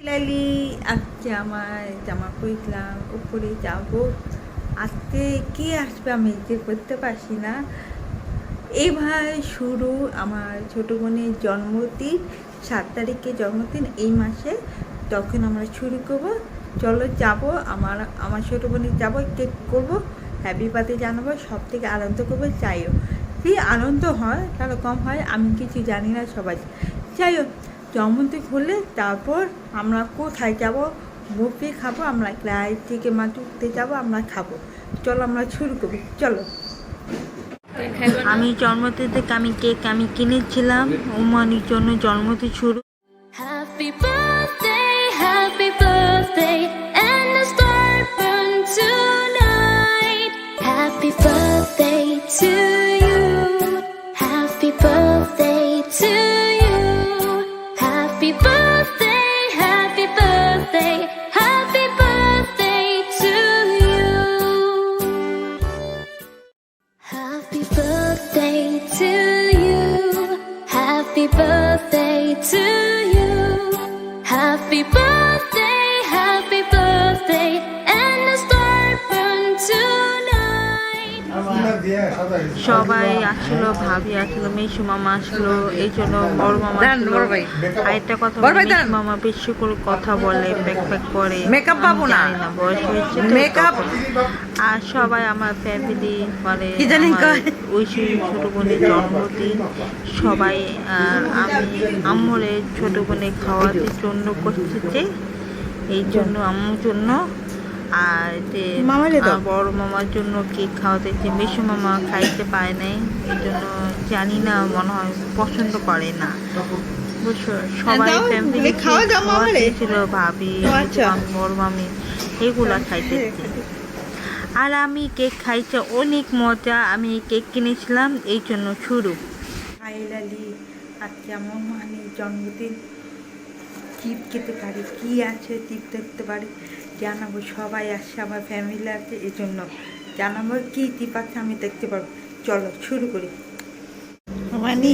লালি আজকে আমার জামা পরলাম, উপরে যাব। আজকে কে আসবে আমি যে করতে পারছি না। এইভাবে শুরু আমার ছোটো বোনের জন্মদিন, সাত তারিখে জন্মদিন এই মাসে। তখন আমরা শুরু করব। চলো যাব, আমার আমার ছোটো বোনের যাব, কেক করব হ্যাপি বার্থডে জানাব সব থেকে আনন্দ করব চাইও কি আনন্দ হয়, তাহলে কম হয়, আমি কিছু জানি না সবাই। যাই হোক জন্মদিন হলে তারপর আমরা কোথায় যাব? বুফে খাব আমরা লাইট থেকে মাটি উঠতে যাব আমরা খাব। চলো আমরা শুরু করি চলো। আমি জন্মদিন থেকে আমি কেক আমি কিনেছিলাম উমানির জন্য জন্মদিন শুরু। হ্যাপি বার্থডে হ্যাপি birthday, সবাই আসলো ভাবি আসলো মেসু মামা আসলো এই জন্য বড় মামা আরেকটা কথা মামা বেশি করে কথা বলে প্যাক প্যাক করে আমি পাবো না। বয়স হয়েছে? তখন। আর সবাই আমার ফ্যামিলি মানে আমার কয়? ছোট বোনের জন্মদিন সবাই আমি আম্মুরে ছোট বোনে খাওয়াতে জন্য করতেছে এই জন্য আমার জন্য আর যে বড় মামার জন্য কেক খাওয়াতে যে মেসু মামা খাইতে পায় নাই এই জন্য জানি না মনে হয় পছন্দ করে না। সবাই ফ্যামিলি। ছিল ভাবি আচ্ছা। বড় মামি এগুলা খাইতেছি আর আমি কেক খাইছে অনেক মজা আমি কেক কিনেছিলাম এই জন্য শুরু। ফাইনালি আজকে আমার মানে জন্মদিন টিপ খেতে পারি কি আছে টিপ দেখতে পারি? জানাব সবাই আসছে আমার ফ্যামিলি আছে এই জন্য জানাব কি টিপ আছে আমি দেখতে পারব। চলো শুরু করি। মানি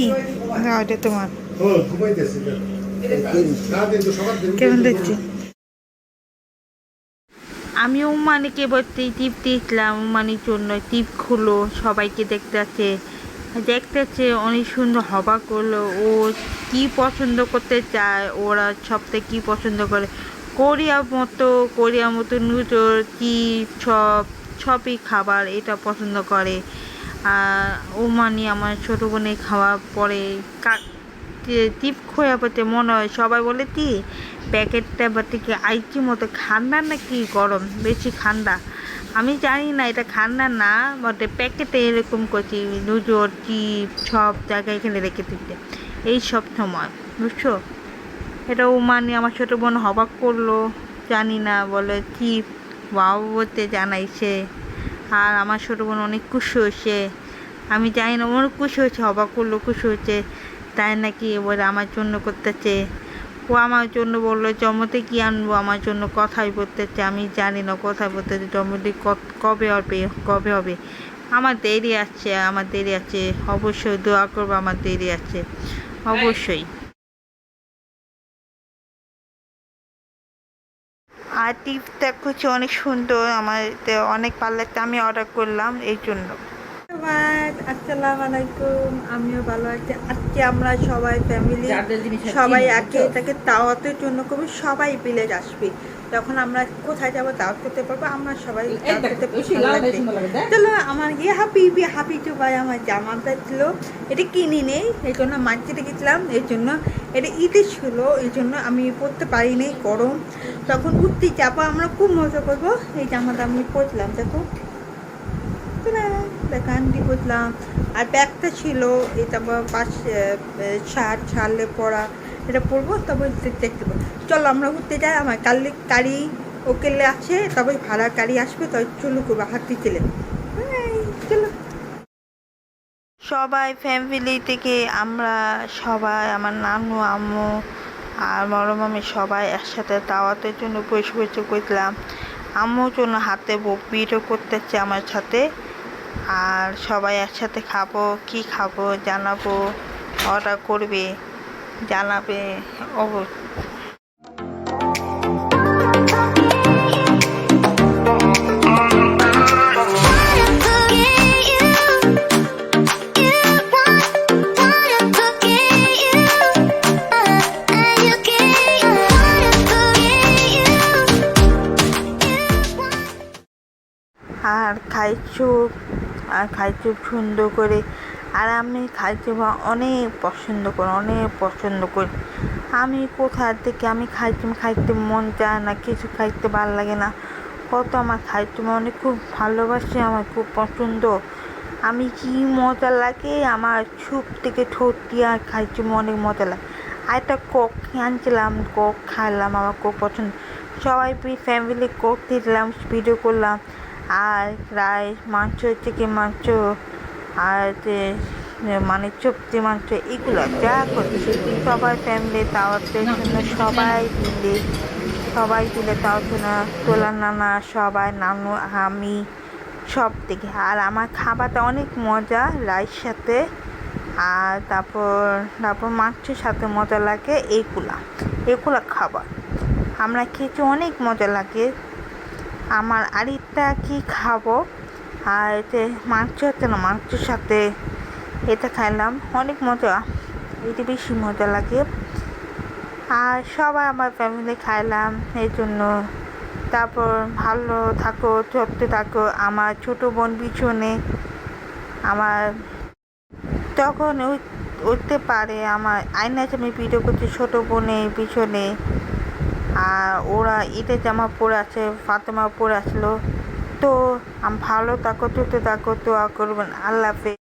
ওটা তোমার। কেমন দেখছি? আমি উমানিকে বলতে টিপ দিয়েছিলাম উমানির জন্য টিপ খুলো সবাইকে দেখতে আছে। দেখতেছে অনেক সুন্দর হবা করল ও কি পছন্দ করতে চায় ওরা সব থেকে কী পছন্দ করে। কোরিয়া মতো কোরিয়া মতো নুডল চিপ সব, সবই খাবার এটা পছন্দ করে। আর উমানি আমার ছোটো বোনে খাওয়া পরে কা টিপ খোয়া পেতে মনে হয় সবাই বলে কি, প্যাকেটটা বা থেকে আইচি মতো ঠান্ডা নাকি গরম, বেশি ঠান্ডা? আমি জানি না, এটা ঠান্ডা না, বটে প্যাকেটে এরকম করছি নুজর চিপ সব জায়গায় এখানে রেখে দিতে এই সব সময়, বুঝছ? এটা উমানি আমার ছোটো বোন হবাক করল, জানি না, বলে চিপ বাবু জানাইছে। আর আমার ছোটো বোন অনেক খুশি হয়েছে। আমি জানি না, অনেক খুশি হয়েছে, হবাক করল, খুশি হয়েছে। তাই নাকি এবারে আমার জন্য করতেছে। ও আমার জন্য বলল জন্মতে কি আনব? আমার জন্য কথাই বলতেছে। আমি জানি না, কথাই বলতেছে। ক- কবে হবে? কবে হবে? আমার দেরি আছে, আমার দেরি আছে। অবশ্যই দোয়া করব, আমার দেরি আছে। অবশ্যই। আর টিপটা করছে অনেক সুন্দর আমার অনেক অনেক পার্লারটা আমি অর্ডার করলাম এই জন্য। আসসালামু আলাইকুম আমিও ভালো আছি। আজকে আমরা সবাই ফ্যামিলি সবাই একে এটাকে তাওয়াতের জন্য করব সবাই ভিলেজ আসবে। তখন আমরা কোথায় যাব দাওয়াত করতে পারব আমরা সবাই। চলো আমার গিয়ে হাপি বি হাপি টু ভাই আমার জামাটা ছিল এটা কিনি নেই এই জন্য মার্কেটে গেছিলাম এই জন্য এটা ঈদে ছিল এই জন্য আমি পরতে পারিনি গরম। তখন উঠতে যাব আমরা খুব মজা করব এই জামাটা আমি পরলাম দেখো। গান্ধি বুঝলাম আর ব্যাগটা ছিল এটা পাশে শার্ট ছাড়লে পরা। এটা পরবো, তবে দেখতে পাবো চলো আমরা ঘুরতে যাই, আমার কালি গাড়ি ওকেলে আছে তবে ভাড়া গাড়ি আসবে, তবে চলো করব হাতি চলে চলো। সবাই ফ্যামিলি থেকে আমরা সবাই, আমার নানু, আম্মু আর বড় মামি সবাই একসাথে দাওয়াতের জন্য বসে বসে করলাম আম্মুর জন্য হাতে বিটও করতেছে আমার সাথে। আর সবাই একসাথে খাব, কি খাব জানাব অর্ডার করবে। জানাবে অবশ্যই। আর খাইচুপ আর খাইচুপ সুন্দর করে আর আমি খাই চুপ অনেক পছন্দ করি, অনেক পছন্দ করি। আমি কোথা থেকে আমি খাইতে খাইতে মন চায় না, কিছু খাইতে ভালো লাগে না। কত আমার খাইতে অনেক খুব ভালোবাসি, আমার খুব পছন্দ। আমি কি মজা লাগে, আমার সুপ থেকে ঠোঁট আর খাইতে অনেক মজা লাগে। আর একটা কোক আনছিলাম, কোক খাইলাম, আমার খুব পছন্দ। সবাই ফ্যামিলি কোক দিলাম ভিডিও করলাম। আর রাইস মাংস চিকেন মাংস? আর মানে চুপতি মাংস এগুলো যা করছে। সবাই ফ্যামিলি দাওয়াতের জন্য সবাই দিলে সবাই দিলে তাও জন্য তোলা নানা, সবাই, নানু, আমি সব থেকে আর আমার খাবারটা অনেক মজা, রাইস সাথে। আর তারপর তারপর মাংসের সাথে মজা লাগে এইগুলা এগুলা খাবার। আমরা খেয়েছি অনেক মজা লাগে। আমার আরেকটা কি খাব? আর এতে মাংস হচ্ছে না, মাংসের সাথে এটা খাইলাম। অনেক মজা এটা বেশি মজা লাগে। আর সবাই আমার ফ্যামিলি খাইলাম, এই জন্য। তারপর ভালো থাকো চলতে থাকো, আমার ছোট বোন পিছনে। আমার তখন উঠ- উঠতে পারে, আমার আয়না আমি ভিডিও করছি ছোটো বোনের পিছনে। আর ওরা ঈদের জামা পরে আছে, ফাতেমা পরে আসলো। তো ভালো থাকো তো থাকো তো করবেন। আল্লাহ হাফেজ।